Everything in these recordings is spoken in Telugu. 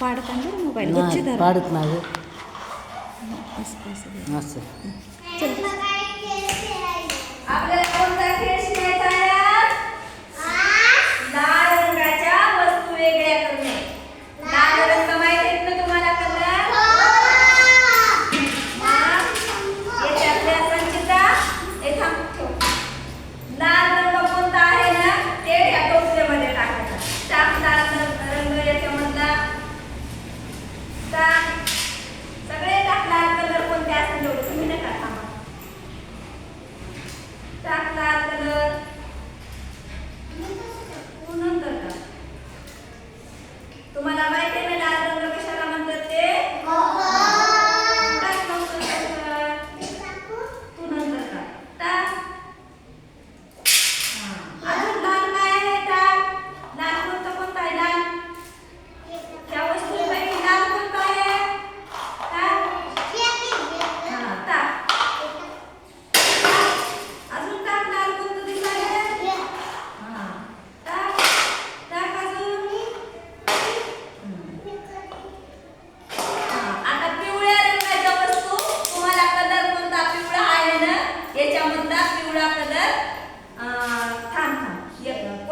పాడకండి మొబైల్ పాడుతున్నారు వస్తుంది त्याच्यामधला पिवळा कलर थांब थांब.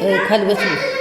呃，还有个事。